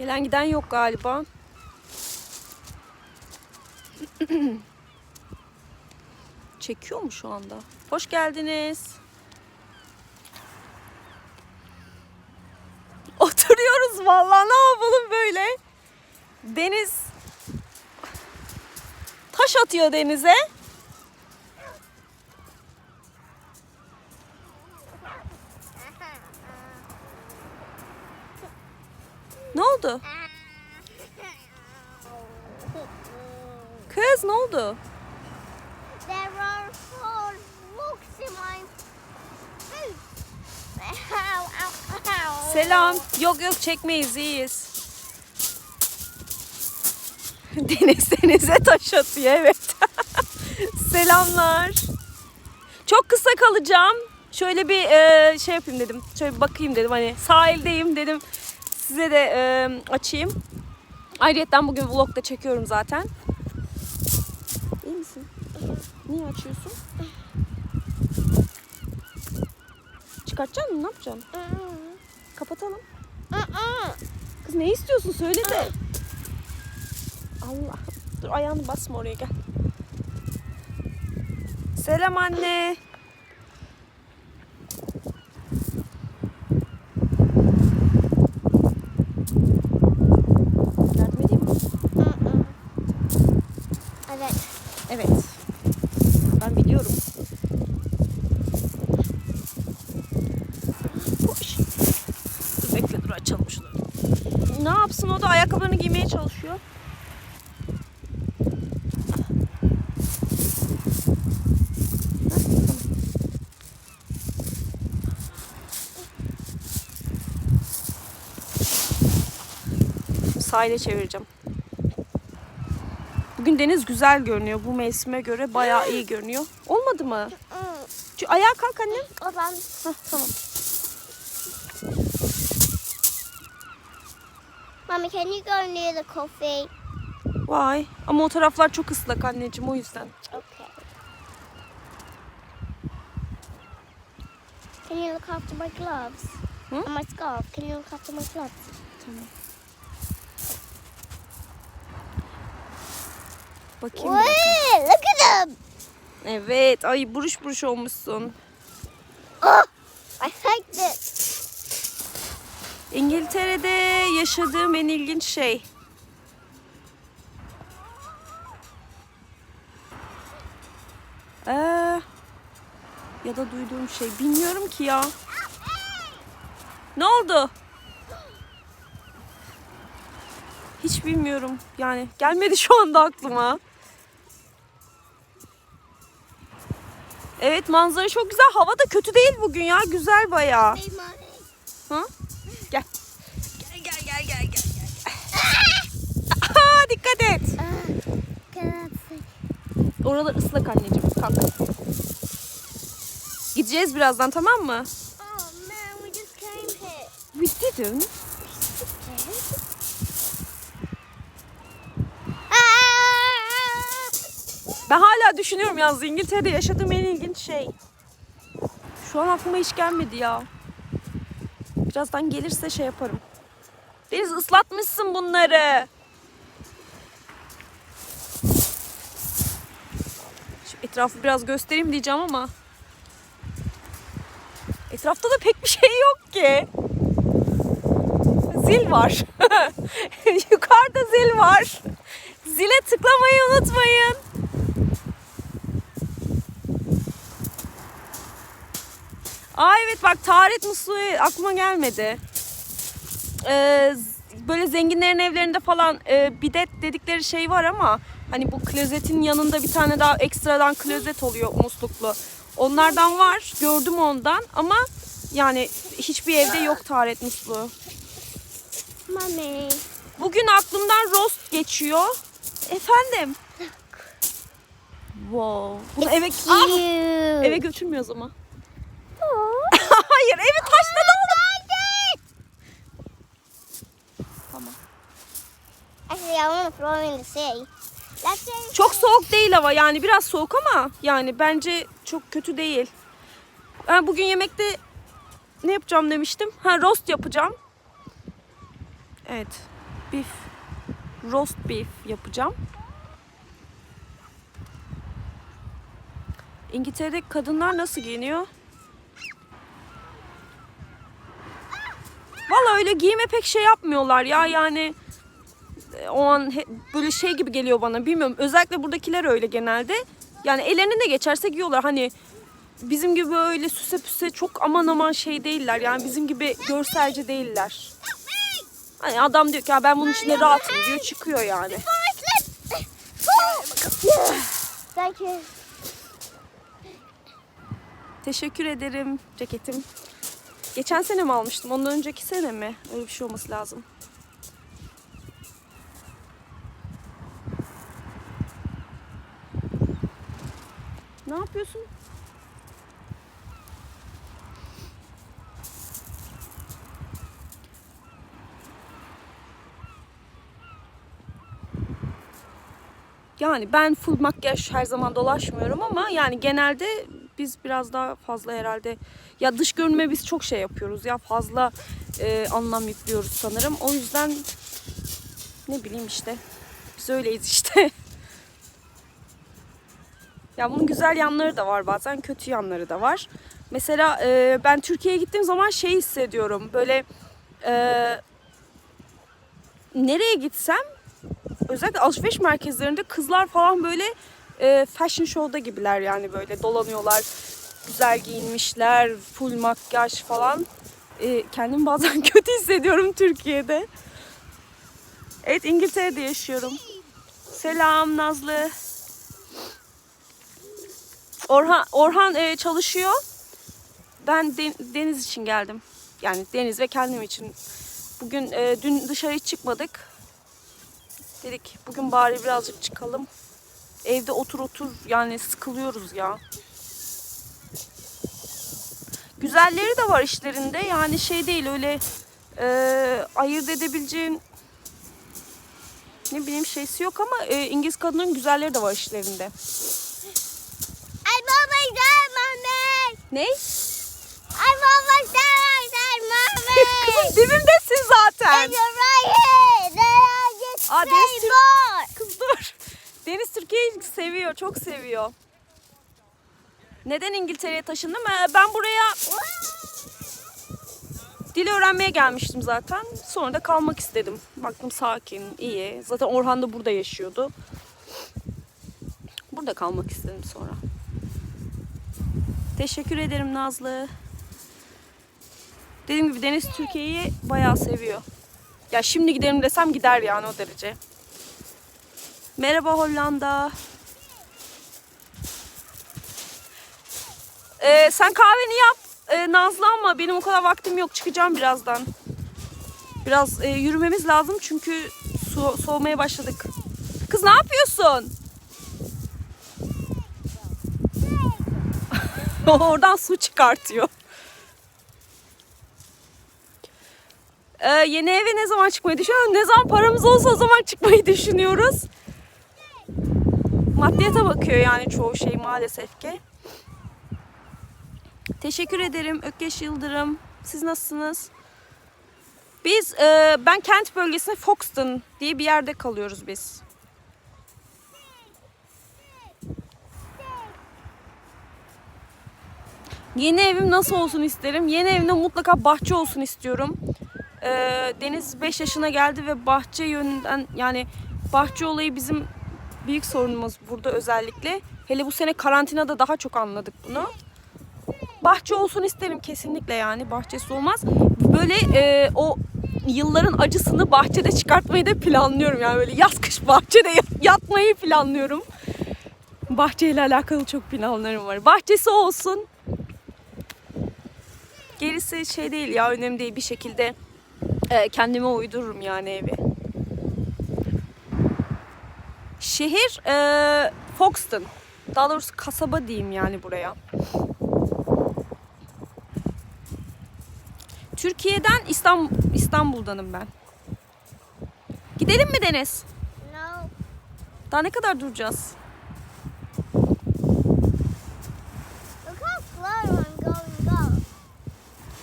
Gelen giden yok galiba. Çekiyor mu şu anda? Hoş geldiniz. Oturuyoruz vallahi ne yapalım böyle? Deniz taş atıyor denize. Ne oldu? Kız ne oldu? There are four books in my. Selam. Yok yok çekmeyiz iyiyiz. Deniz denize taş atıyor evet. Selamlar. Çok kısa kalacağım. Şöyle bir e, şey yapayım dedim. Şöyle bir bakayım dedim. Hani sahildeyim dedim. Size de e, açayım. Ayrıyetten bugün vlog da çekiyorum zaten. İyi misin? Niye açıyorsun? Çıkartacaksın mı? Ne yapacaksın? Kapatalım. Kız ne istiyorsun söyle de. Allah. Dur ayağını basma oraya gel. Selam anne. Evet. Evet. Ben biliyorum. Hoş. Dur bekle dur açalım şunu. Ne yapsın o da ayakkabılarını giymeye çalışıyor. Sahile çevireceğim. Bugün deniz güzel görünüyor. Bu mevsime göre bayağı iyi görünüyor. Olmadı mı? Şu ayağa kalk annem. O zaman Hah, tamam. Mommy, can you go near the coffee? Vay. Ama o taraflar çok ıslak anneciğim o yüzden. Okay. Can you look after my gloves? Hmm? And my scarf. Can you look after my gloves? Tamam. Bakayım. at them. Evet. Ay buruş buruş olmuşsun. Oh, I like this. İngiltere'de yaşadığım en ilginç şey. Ee, ya da duyduğum şey. Bilmiyorum ki ya. Ne oldu? Hiç bilmiyorum. Yani gelmedi şu anda aklıma. Evet manzara çok güzel. Hava da kötü değil bugün ya. Güzel bayağı. Hı? Gel. Gel gel gel gel gel. Aa, dikkat et. Oralar ıslak anneciğim. Kalk. Gideceğiz birazdan tamam mı? Oh. We didn't. Ben hala düşünüyorum yalnız İngiltere'de yaşadığım en ilginç şey. Şu an aklıma hiç gelmedi ya. Birazdan gelirse şey yaparım. Deniz ıslatmışsın bunları. Şu etrafı biraz göstereyim diyeceğim ama. Etrafta da pek bir şey yok ki. Zil var. Yukarıda zil var. Zile tıklamayı unutmayın. Aa evet bak taharet musluğu aklıma gelmedi. Ee, böyle zenginlerin evlerinde falan e, bidet dedikleri şey var ama hani bu klozetin yanında bir tane daha ekstradan klozet oluyor musluklu. Onlardan var. Gördüm ondan ama yani hiçbir evde yok taharet musluğu. Mommy. Bugün aklımdan roast geçiyor. Efendim? Wow. Bunu eve! Cute. eve götürmüyoruz ama. Hayır evi taşla doldu. Tamam. Actually, I want to throw in the sea. Let's say Çok soğuk değil hava yani biraz soğuk ama yani bence çok kötü değil. Ben bugün yemekte ne yapacağım demiştim? Ha roast yapacağım. Evet. beef, roast beef yapacağım. İngiltere'deki kadınlar nasıl giyiniyor? Valla öyle giyime pek şey yapmıyorlar ya yani e, o an böyle şey gibi geliyor bana bilmiyorum. Özellikle buradakiler öyle genelde. Yani ellerine ne geçerse giyiyorlar. Hani bizim gibi öyle süse püse çok aman aman şey değiller. Yani bizim gibi görselci değiller. Hani adam diyor ki ya ben bunun içinde rahatım diyor çıkıyor yani. Thank you. Teşekkür ederim ceketim. Geçen sene mi almıştım? Ondan önceki sene mi? Öyle bir şey olması lazım. Ne yapıyorsun? Yani ben full makyaj her zaman dolaşmıyorum ama yani genelde biz biraz daha fazla herhalde ya dış görünme biz çok şey yapıyoruz ya fazla e, anlam yüklüyoruz sanırım. O yüzden ne bileyim işte biz öyleyiz işte. ya bunun güzel yanları da var bazen kötü yanları da var. Mesela e, ben Türkiye'ye gittiğim zaman şey hissediyorum böyle e, nereye gitsem özellikle alışveriş merkezlerinde kızlar falan böyle e, fashion show'da gibiler yani böyle dolanıyorlar. Güzel giyinmişler, full makyaj falan. E, kendimi bazen kötü hissediyorum Türkiye'de. Evet İngiltere'de yaşıyorum. Selam Nazlı. Orhan Orhan e, çalışıyor. Ben de- deniz için geldim. Yani deniz ve kendim için. Bugün e, dün dışarı hiç çıkmadık. Dedik bugün bari birazcık çıkalım. Evde otur otur yani sıkılıyoruz ya. Güzelleri de var işlerinde. Yani şey değil öyle e, ayırt edebileceğin ne bileyim şeysi yok ama e, İngiliz kadının güzelleri de var işlerinde. I'm almost there, mommy. Ne? I'm almost there, there, mommy. Kızım dibimdesin zaten. If you're right here, then I'll just Aa, play more. Kız dur. Deniz Türkiye'yi seviyor, çok seviyor. Neden İngiltere'ye taşındım? Ee, Ben buraya dil öğrenmeye gelmiştim zaten. Sonra da kalmak istedim. Baktım sakin, iyi. Zaten Orhan da burada yaşıyordu. Burada kalmak istedim sonra. Teşekkür ederim Nazlı. Dediğim gibi Deniz Türkiye'yi bayağı seviyor. Ya şimdi gidelim desem gider yani o derece. Merhaba Hollanda. Ee, sen kahveni yap ee, Nazlı ama benim o kadar vaktim yok. Çıkacağım birazdan. Biraz e, yürümemiz lazım çünkü su, soğumaya başladık. Kız ne yapıyorsun? Oradan su çıkartıyor. Ee, yeni eve ne zaman çıkmayı düşünüyoruz? Ne zaman paramız olsa o zaman çıkmayı düşünüyoruz. Maddiyata bakıyor yani çoğu şey maalesef ki. Teşekkür ederim Ökkeş Yıldırım. Siz nasılsınız? Biz, e, ben kent bölgesinde Foxton diye bir yerde kalıyoruz biz. Yeni evim nasıl olsun isterim? Yeni evimde mutlaka bahçe olsun istiyorum. Ee, Deniz 5 yaşına geldi ve bahçe yönünden yani bahçe olayı bizim büyük sorunumuz burada özellikle. Hele bu sene karantinada daha çok anladık bunu. Bahçe olsun isterim kesinlikle yani bahçesi olmaz. Böyle e, o yılların acısını bahçede çıkartmayı da planlıyorum yani böyle yaz kış bahçede yat- yatmayı planlıyorum. Bahçeyle alakalı çok planlarım var. Bahçesi olsun. Gerisi şey değil ya önemli değil bir şekilde e, kendime uydururum yani evi. Şehir e, Foxton. Daha doğrusu kasaba diyeyim yani buraya. Türkiye'den İstanbul, İstanbul'danım ben. Gidelim mi Deniz? No. Daha ne kadar duracağız? Look how slow I'm going go.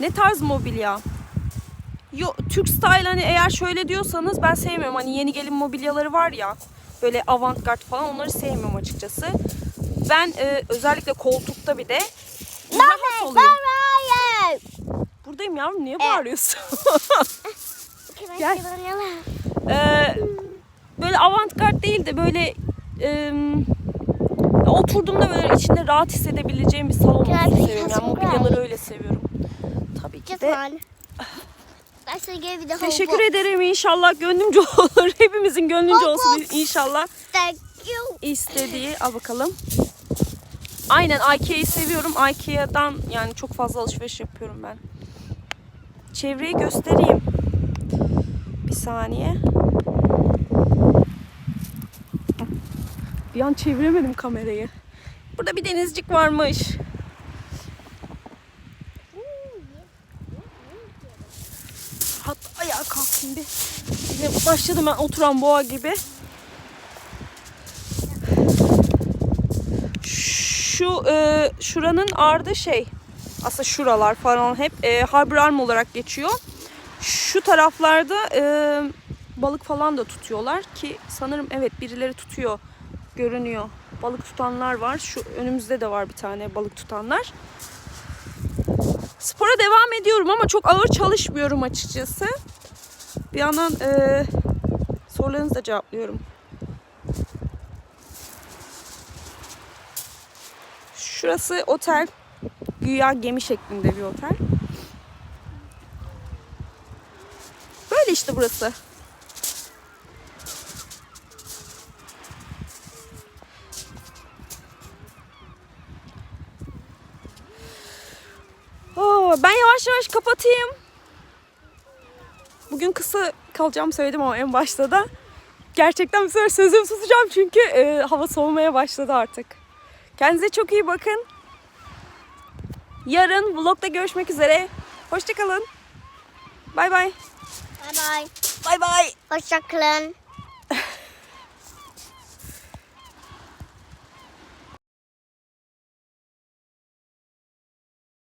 Ne tarz mobilya? Yo, Türk style hani eğer şöyle diyorsanız ben sevmiyorum. Hani yeni gelin mobilyaları var ya böyle avantgard falan onları sevmiyorum açıkçası. Ben e, özellikle koltukta bir de rahat olayım. Buradayım yavrum niye bağırıyorsun? Can I Gel. Ee, böyle avantgard değil de böyle e, oturduğumda böyle içinde rahat hissedebileceğim bir salon olsun seviyorum. Yani mobilyaları öyle seviyorum. Tabii ki de. I should give you the whole Teşekkür ederim inşallah gönlümce olur. Hepimizin gönlünce olsun inşallah. Thank you. istediği al bakalım. Aynen Ikea'yı seviyorum. Ikea'dan yani çok fazla alışveriş yapıyorum ben. Çevreyi göstereyim. Bir saniye. Bir an çeviremedim kamerayı. Burada bir denizcik varmış. Hatta ayağa kalkayım bir. Yine başladım ben oturan boğa gibi. Şu e, şuranın ardı şey aslında şuralar falan hep e, Harbor Arm olarak geçiyor. Şu taraflarda e, balık falan da tutuyorlar ki sanırım evet birileri tutuyor görünüyor. Balık tutanlar var. Şu önümüzde de var bir tane balık tutanlar. Spora devam ediyorum ama çok ağır çalışmıyorum açıkçası. Bir yandan e, sorularınızı da cevaplıyorum. Şurası otel. Güya gemi şeklinde bir otel. Böyle işte burası. Oo, ben yavaş yavaş kapatayım. Bugün kısa kalacağım söyledim ama en başta da. Gerçekten bir sefer sözüm tutacağım çünkü e, hava soğumaya başladı artık. Kendinize çok iyi bakın. Yarın vlogda görüşmek üzere. Hoşçakalın. Bay bay. Bye bye. Bay bay. Hoşçakalın.